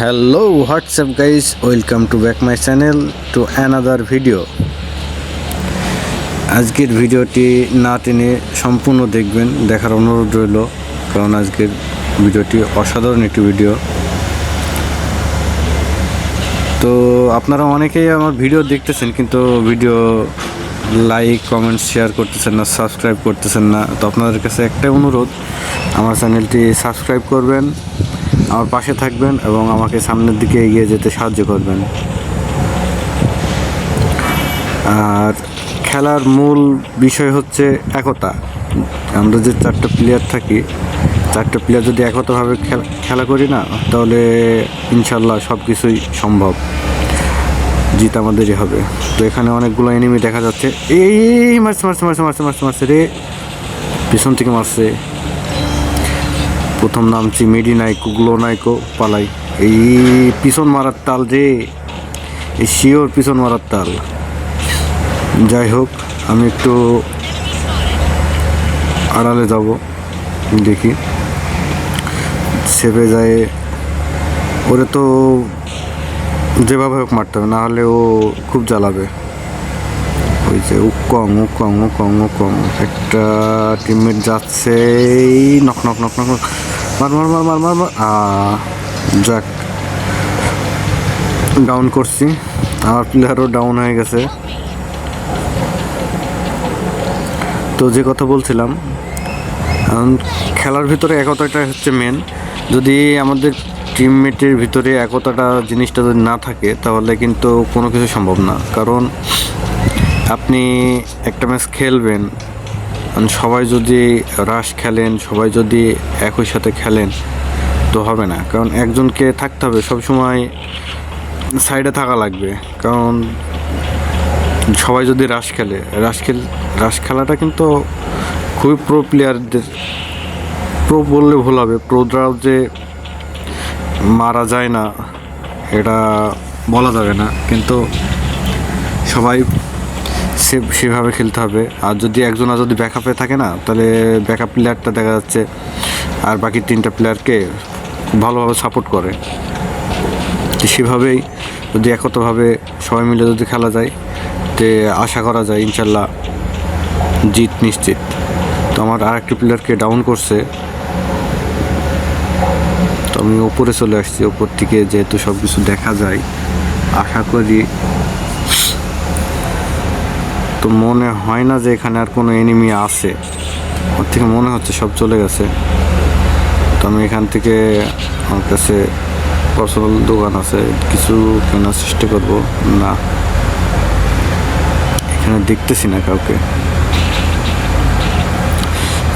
Hello WhatsApp guys welcome to back my channel to another video আজকের ভিডিওটি না টেনে সম্পূর্ণ দেখবেন, দেখার অনুরোধ রইল, কারণ আজকের ভিডিওটি অসাধারণ একটি ভিডিও তো আপনারা অনেকেই আমার ভিডিও দেখতেছেন, কিন্তু ভিডিও লাইক কমেন্ট শেয়ার করতেছেন না সাবস্ক্রাইব করতেছেন না। তো আপনাদের কাছে একটাই অনুরোধ, আমার চ্যানেলটি সাবস্ক্রাইব করবেন আমার পাশে থাকবেন এবং আমাকে সামনের দিকে এগিয়ে যেতে সাহায্য করবেন। আর খেলার মূল বিষয় হচ্ছে একতা। আমরা যে চারটা প্লেয়ার থাকি, চারটা প্লেয়ার যদি একতাভাবে খেল- করি না, তাহলে ইনশাল্লাহ সব কিছুই সম্ভব। জিত আমাদেরই হবে। তো এখানে অনেকগুলো এনিমি দেখা যাচ্ছে। এই মারছে মারছে মারছে মারছে মারছে মারছে, রে। পিছন থেকে মারছে। প্রথম নামছি মেডি নাইকো, গ্লো নাইকো, পালাই। এই পিছন মারার তাল যে, এই শিওর পিছন মারার তাল। যাই হোক, আমি একটু আড়ালে যাব, দেখি। সেভে যায়, ওরে তো যেভাবে হোক মারতে হবে, না হলে ও খুব জ্বালাবে। ওই যে, উকং উকং উকং উকং একটা টিমমেট যাচ্ছে নক নক নক নক। মার মার মার মার মার মার। যাক ডাউন করছি। আমার প্লেয়ারও ডাউন হয়ে গেছে। তো যে কথা বলছিলাম খেলার ভিতরে একতাটা হচ্ছে মেন যদি আমাদের টিমমেটের ভিতরে একতাটা জিনিসটা যদি না থাকে, তাহলে কিন্তু কোনো কিছু সম্ভব না। কারণ আপনি একটা ম্যাচ খেলবেন সবাই যদি রাশ খেলেন, সবাই যদি একই সাথে খেলেন, তো হবে না। কারণ একজনকে থাকতে হবে সবসময় সাইডে থাকা লাগবে। কারণ সবাই যদি রাশ খেলে রাশ খেল রাশ খেলাটা কিন্তু খুবই প্রো প্লেয়ারদের প্রো বললে ভুল হবে প্রোদ্রাও যে মারা যায় না, এটা বলা যাবে না। কিন্তু সবাই সে সেভাবে খেলতে হবে। আর যদি একজন আর যদি ব্যাকআপে থাকে না, তাহলে ব্যাকআপ প্লেয়ারটা দেখা যাচ্ছে আর বাকি তিনটা প্লেয়ারকে ভালোভাবে সাপোর্ট করে। সেভাবেই যদি একতভাবে সবাই মিলে যদি খেলা যায়, তে আশা করা যায় ইনশাল্লাহ জিত নিশ্চিত। তো আমার আর একটি প্লেয়ারকে ডাউন করছে। তো আমি ওপরে চলে আসছি ওপর থেকে যেহেতু সব কিছু দেখা যায়। আশা করি তো মনে হয় না যে এখানে আর কোনো এনিমি আছে। ওর থেকে মনে হচ্ছে সব চলে গেছে। তো আমি এখান থেকে আমার কাছে পার্সোনাল দোকান আছে, কিছু কেনার চেষ্টা করব। না। এখানে দেখতেছি না কাউকে।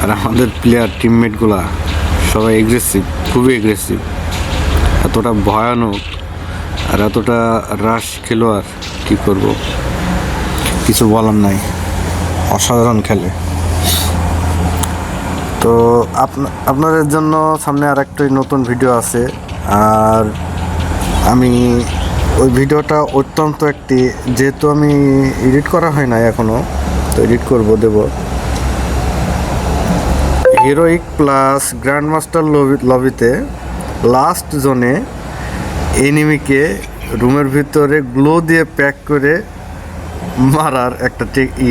আর আমাদের প্লেয়ার টিমমেটগুলা সবাই এগ্রেসিভ খুবই এগ্রেসিভ এতটা ভয়ানক আর এতটা রাশ খেলোয়াড়, কী করব? কিছু বলার নাই। অসাধারণ খেলে। তো আপনা- আপনাদের জন্য সামনে আর একটি নতুন ভিডিও আছে। আর আমি ওই ভিডিওটা অত্যন্ত একটি, যেহেতু আমি এডিট করা হয় নাই এখনও তো এডিট করব, দেব। Heroic plus grand master lobby লবিতে লাস্ট জোনে এনিমিকে রুমের ভিতরে গ্লো দিয়ে প্যাক করে মারার একটা ঠিক ই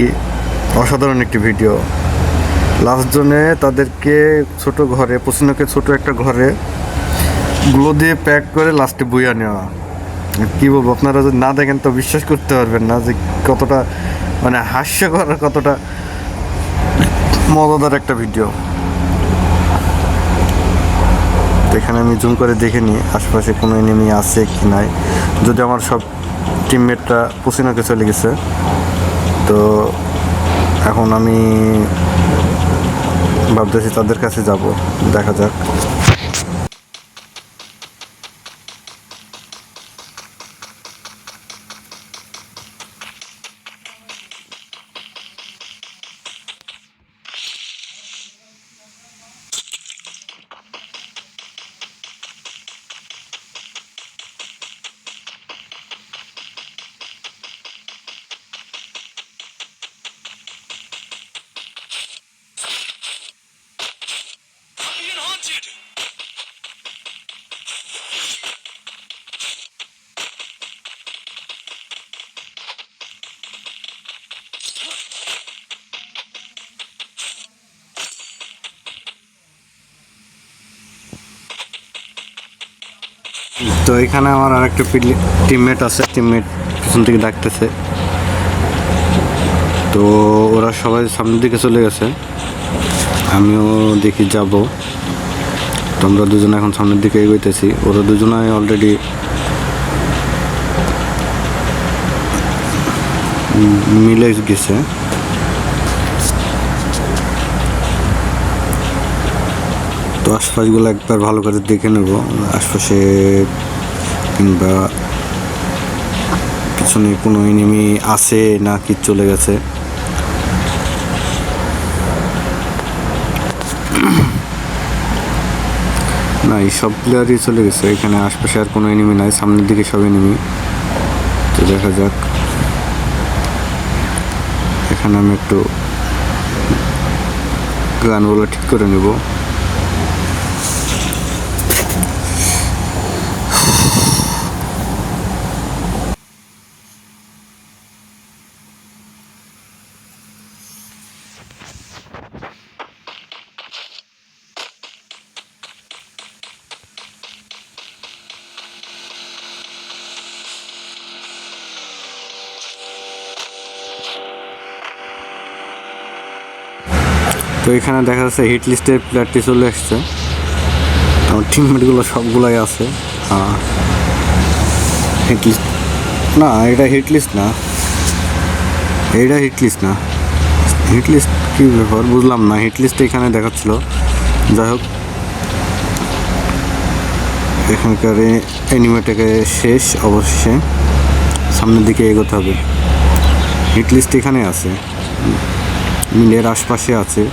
অসাধারণ একটি ভিডিও। লাস্ট জোনে তাদেরকে ছোট ঘরে পশ্চিমকে ছোট একটা ঘরে, গুলো দিয়ে প্যাক করে লাস্টে বইয়া নেওয়া। কি বলব, আপনারা যদি না দেখেন তো বিশ্বাস করতে পারবেন না যে কতটা মানে হাস্যকর কতটা মজাদার একটা ভিডিও। এখানে আমি জুম করে দেখে নিই, আশেপাশে কোনো এনিমি আছে কি নাই। যদি আমার সব টিমমেটরা পুসিনাকে চলে গেছে। তো এখন আমি ভাবতেছি তাদের কাছে যাব দেখা যাক। তো এখানে আমার আর একটা টিমমেট আছে টিমমেট পিছন থেকে ডাকতেছে। তো ওরা সবাই সামনের দিকে চলে গেছে। আমিও দেখি যাব। তো আমরা দুজনে এখন সামনের দিকে এগোইতেছি। ওরা দুজনে অলরেডি মিলে গেছে। আশপাশগুলো একবার ভালো করে দেখে নেব, আশপাশে কিংবা পিছনে কোনো এনিমি আছে না কি চলে গেছে। না, এই সব প্লেয়ারই চলে গেছে, এখানে আশপাশে আর কোনো এনিমি নাই, সামনের দিকে সব এনিমি তো দেখা যাক। এখানে আমি একটু গানগুলো ঠিক করে নেব। তো এখানে দেখা যাচ্ছে হিট লিস্টের প্লেয়ারটি চলে আসছে। আমার টিমমেটগুলো সবগুলাই আছে। হিট লিস্ট না, এটা হিট লিস্ট না। এইটা হিট লিস্ট না। হিট লিস্ট কী ব্যাপার? বুঝলাম না। হিট লিস্ট এখানে দেখাচ্ছিল। যাই হোক। এখানকার অ্যানিমেটাকে শেষ অবশ্যই সামনের দিকে এগোতে হবে। হিট লিস্ট এখানে আছে। মিলের আশপাশে আছে।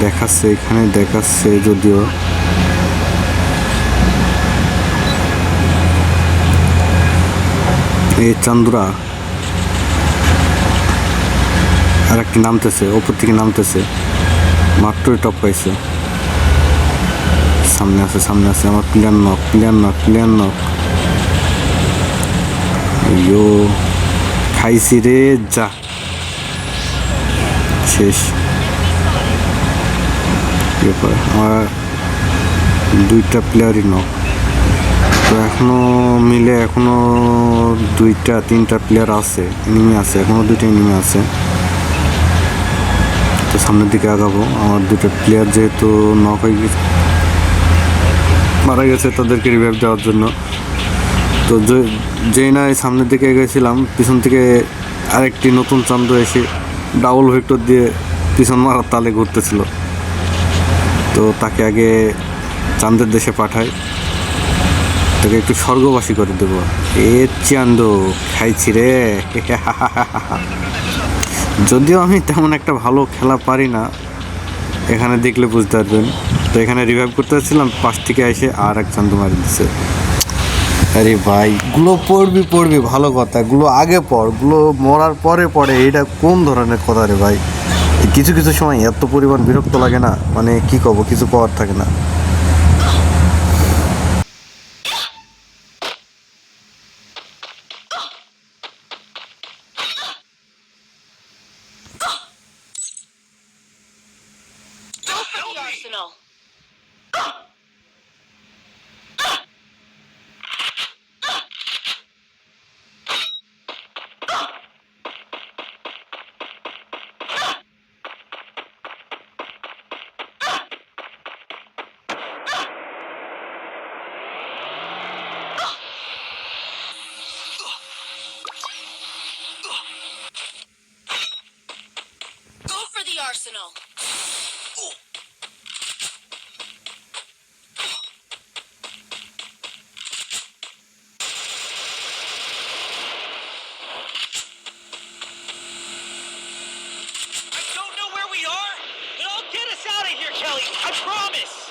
দেখাচ্ছে, এখানে দেখাচ্ছে যদিও। এই চান্দুরা। আর একটি নামতেছে, ওপর থেকে নামতেছে। মাত্রই টপ পাইছে। সামনে আছে সামনে আছে, আমার player knock player knock player knock yo খাইছি রে, যা। শেষ। ব্যাপার আমার দুইটা প্লেয়ারই নক তো এখনও মিলে এখনও দুইটা, তিনটা প্লেয়ার আছে এনিমি আছে, এখনও দুইটা এনিমি আছে। তো সামনের দিকে আগাবো। আমার দুটো প্লেয়ার যেহেতু নক হয়ে গেছে, মারা গেছে তাদেরকে রিভাইভ দেওয়ার জন্য। তো যেই না সামনের দিকে এগেছিলাম পিছন থেকে আরেকটি নতুন চান্দ এসে ডাবল ভেক্টর দিয়ে পিছন মারার তালে ঘুরতেছিল। তো তাকে আগে চান্দের দেশে পাঠাই। তাকে একটু স্বর্গবাসী করে দেবো। এ চান্দ খাইছি রে। যদিও আমি তেমন একটা ভালো খেলা পারি না, এখানে দেখলে বুঝতে পারবেন। তো এখানে রিভাইভ করতে যাচ্ছিলাম, পাশ থেকে এসে আর এক চান্দ মারি দিচ্ছে আরে ভাই, গুলো পড়বি পড়বি, ভালো কথা। গুলো আগে পড়, গুলো মরার পরে পড়ে এটা কোন ধরনের কথা রে ভাই? কিছু কিছু সময় এত পরিমাণ বিরক্ত লাগে না। মানে কি কব, কিছু পাওয়ার থাকে না। I promise.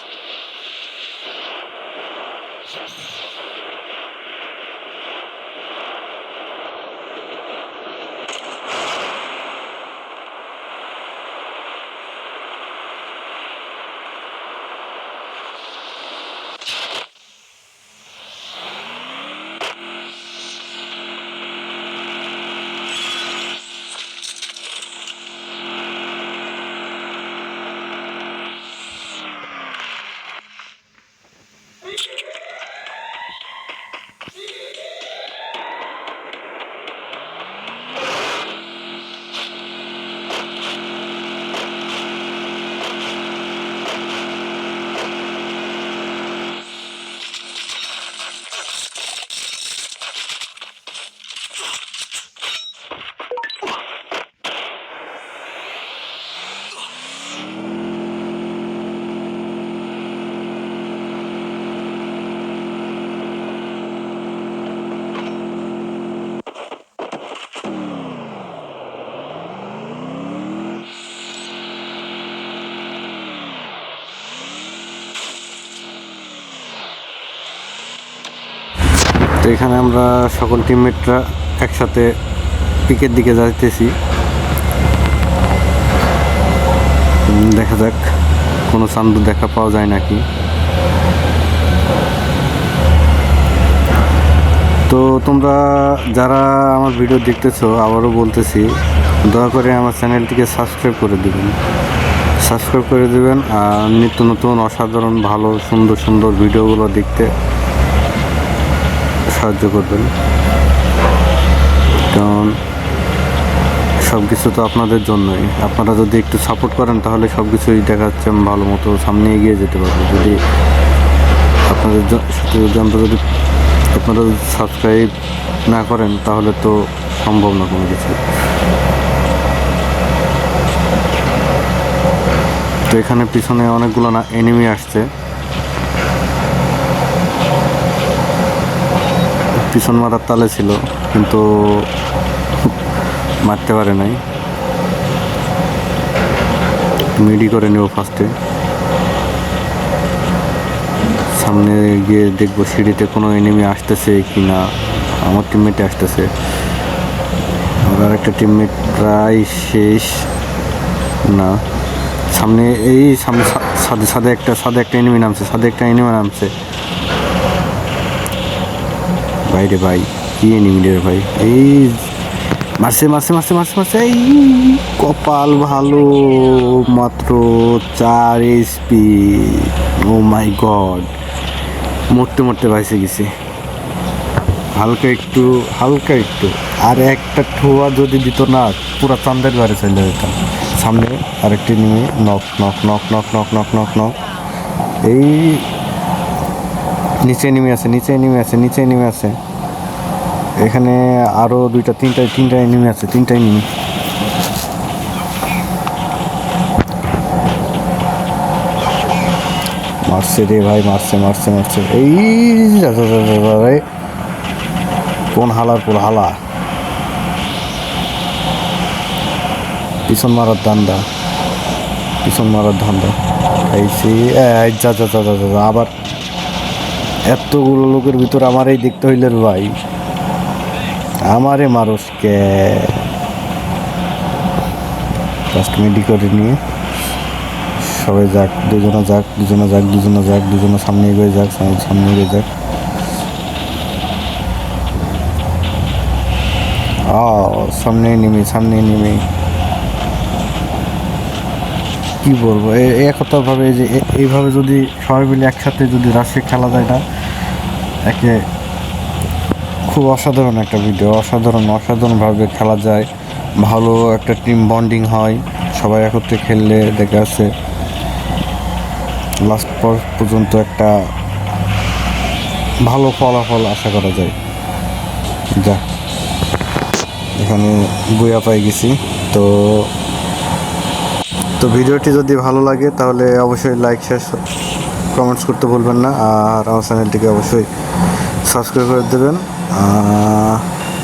তো এখানে আমরা সকল টিমমেটরা একসাথে পিকের দিকে যাইতেছি। দেখা যাক, কোনো চান্দু দেখা পাওয়া যায় নাকি। তো তোমরা যারা আমার ভিডিও দেখতেছো, আবারও বলতেছি, দয়া করে আমার চ্যানেলটিকে সাবস্ক্রাইব করে দেবেন। সাবস্ক্রাইব করে দেবেন, আর নিত্য নতুন, অসাধারণ, ভালো, সুন্দর সুন্দর ভিডিওগুলো দেখতে। সাহায্য করবেন। কারণ সব কিছু তো আপনাদের জন্যই। আপনারা যদি একটু সাপোর্ট করেন, তাহলে সব কিছুই দেখা যাচ্ছে ভালো মতো সামনে এগিয়ে যেতে পারব। যদি আপনাদের সাথে যদি আমরা যদি আপনারা সাবস্ক্রাইব না করেন, তাহলে তো সম্ভব না কোনো কিছু। তো এখানে পিছনে অনেকগুলো না এনিমি আসছে। পিছন মারার তালে ছিল, কিন্তু মারতে পারে নাই। মিডি করে নেব ফার্স্টে সামনে গিয়ে দেখব সিঁড়িতে কোনো এনিমি আসতেছে কি না আমার টিমমেটে আসতেছে। আমার একটা টিমমেট প্রায় শেষ। না, সামনে এই সামনে সাদে সাদে একটা সাদে একটা এনিমি নামছে, সাদে একটা এনিমি নামছে। বাইরে ভাই, কি এনিমি রে ভাই? এই মারছে মারছে মারছে মারছে মারছে, এই কপাল ভালো, মাত্র চার এসপি ও মাই গড মরতে মরতে বাইসে গেছে। হালকা একটু হালকা একটু, আর একটা ঠোয়া যদি দিত না, পুরা চান্দের বাড়ি চলে যেতাম। সামনে আরেকটি নিয়ে knock knock knock knock knock knock knock knock এই, নিচে নেমে আছে, নিচে নেমে আছে, নিচে নেমে আছে। এখানে আরও দুইটা, তিনটা তিনটা এনিমি আছে, তিনটা এনিমি মারছে রে ভাই, মারছে মারছে মারছে। এই রে। কোন হালার কোন হালা। পিছন মারার ধান্দা। পিছন মারার ধান্দা। এই সে যা যা যা যা আবার এতগুলো লোকের ভিতর আমারই দেখতে হইলে রে ভাই। আমারে মানুষকে ফার্স্ট মেডি করে নিয়ে। সবাই যাক, দুজনে যাক দুজনে যাক দুজনে যাক, দুজনে সামনে এগিয়ে যাক, সামনে এগিয়ে যাক। সামনে নেমে সামনে নেমে। কি বলব? একতাভাবে যে এইভাবে যদি সবাই মিলে একসাথে যদি রাশিয়া খেলা যায় না, একে খুব অসাধারণ একটা ভিডিও অসাধারণ, অসাধারণভাবে খেলা যায়। ভালো একটা টিম বন্ডিং হয়, সবাই একত্রে খেললে দেখা যাচ্ছে লাস্ট পর্যন্ত একটা ভালো ফলাফল আশা করা যায়। যা, এখানে বইয়া পাই গেছি। তো তো ভিডিওটি যদি ভালো লাগে তাহলে অবশ্যই লাইক শেয়ার কমেন্টস করতে ভুলবেন না। আর আমার চ্যানেলটিকে অবশ্যই সাবস্ক্রাইব করে দেবেন।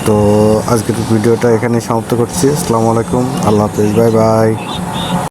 তো আজকের ভিডিওটা এখানে সমাপ্ত করছি। আসসালামু আলাইকুম। আল্লাহ হাফিজ। Bye bye.